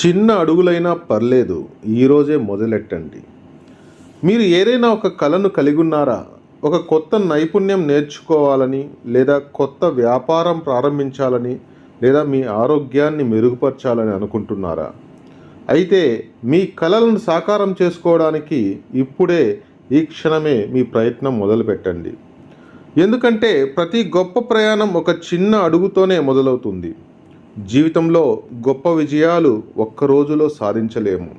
చిన్న అడుగులైనా పర్లేదు ఈరోజే మొదలెట్టండి. మీరు ఏదైనా ఒక కళను కలిగి ఉన్నారా? ఒక కొత్త నైపుణ్యం నేర్చుకోవాలని లేదా కొత్త వ్యాపారం ప్రారంభించాలని లేదా మీ ఆరోగ్యాన్ని మెరుగుపరచాలని అనుకుంటున్నారా? అయితే మీ కళలను సాకారం చేసుకోవడానికి ఇప్పుడే ఈ క్షణమే మీ ప్రయత్నం మొదలుపెట్టండి. ఎందుకంటే ప్రతి గొప్ప ప్రయాణం ఒక చిన్న అడుగుతోనే మొదలవుతుంది. జీవితంలో గొప్ప విజయాలు ఒక్క రోజులో సాధించలేము.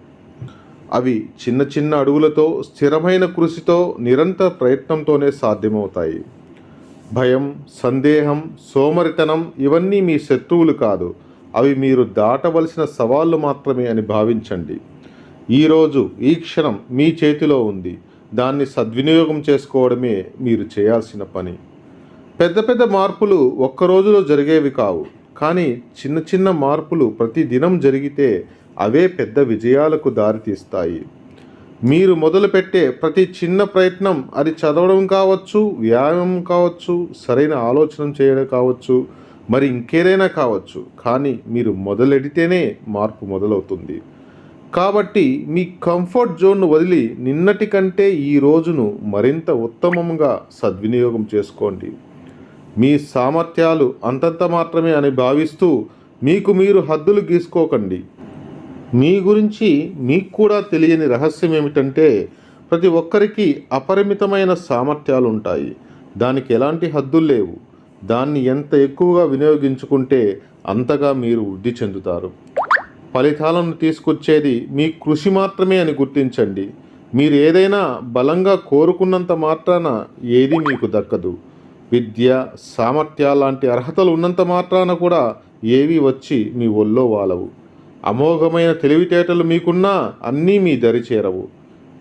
అవి చిన్న చిన్న అడుగులతో స్థిరమైన కృషితో నిరంతర ప్రయత్నంతోనే సాధ్యమవుతాయి. భయం సందేహం సోమరితనం ఇవన్నీ మీ శత్రువులు కాదు. అవి మీరు దాటవలసిన సవాళ్ళు మాత్రమే అని భావించండి. ఈరోజు ఈ క్షణం మీ చేతిలో ఉంది. దాన్ని సద్వినియోగం చేసుకోవడమే మీరు చేయాల్సిన పని. పెద్ద పెద్ద మార్పులు ఒక్క రోజులో జరిగేవి కావు. కానీ చిన్న చిన్న మార్పులు ప్రతిదినం జరిగితే అవే పెద్ద విజయాలకు దారితీస్తాయి. మీరు మొదలుపెట్టే ప్రతి చిన్న ప్రయత్నం అది చదవడం కావచ్చు వ్యాయామం కావచ్చు సరైన ఆలోచన చేయడం కావచ్చు మరి ఇంకేదైనా కావచ్చు. కానీ మీరు మొదలెడితేనే మార్పు మొదలవుతుంది. కాబట్టి మీ కంఫర్ట్ జోన్ను వదిలి నిన్నటి కంటే ఈ రోజును మరింత ఉత్తమంగా సద్వినియోగం చేసుకోండి. మీ సామర్థ్యాలు అంతంత మాత్రమే అని భావిస్తూ మీకు మీరు హద్దులు గీసుకోకండి. మీ గురించి మీకు కూడా తెలియని రహస్యం ఏమిటంటే ప్రతి ఒక్కరికి అపరిమితమైన సామర్థ్యాలు ఉంటాయి. దానికి ఎలాంటి హద్దులు లేవు. దాన్ని ఎంత ఎక్కువగా వినియోగించుకుంటే అంతగా మీరు వృద్ధి చెందుతారు. ఫలితాలను తీసుకొచ్చేది మీ కృషి మాత్రమే అని గుర్తించండి. మీరు ఏదైనా బలంగా కోరుకున్నంత మాత్రాన ఏది మీకు దక్కదు. విద్య సామర్థ్యాలు లాంటి అర్హతలు ఉన్నంత మాత్రాన కూడా ఏవి వచ్చి మీ ఒళ్ళో వాలవు. అమోఘమైన తెలివితేటలు మీకున్నా అన్నీ మీ దరి చేరవు.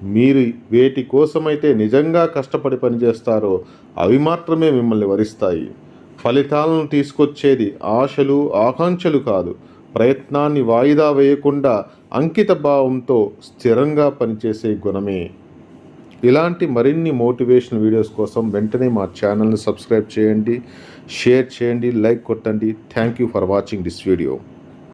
మీరు వేటి కోసమైతే నిజంగా కష్టపడి పనిచేస్తారో అవి మాత్రమే మిమ్మల్ని వరిస్తాయి. ఫలితాలను తీసుకొచ్చేది ఆశలు ఆకాంక్షలు కాదు. ప్రయత్నాన్ని వాయిదా వేయకుండా అంకిత భావంతో స్థిరంగా పనిచేసే గుణమే. ఇలాంటి మరిన్ని మోటివేషన్ వీడియోస్ కోసం వెంటనే మా ఛానల్ని సబ్స్క్రైబ్ చేయండి షేర్ చేయండి లైక్ కొట్టండి. Thank you for watching this video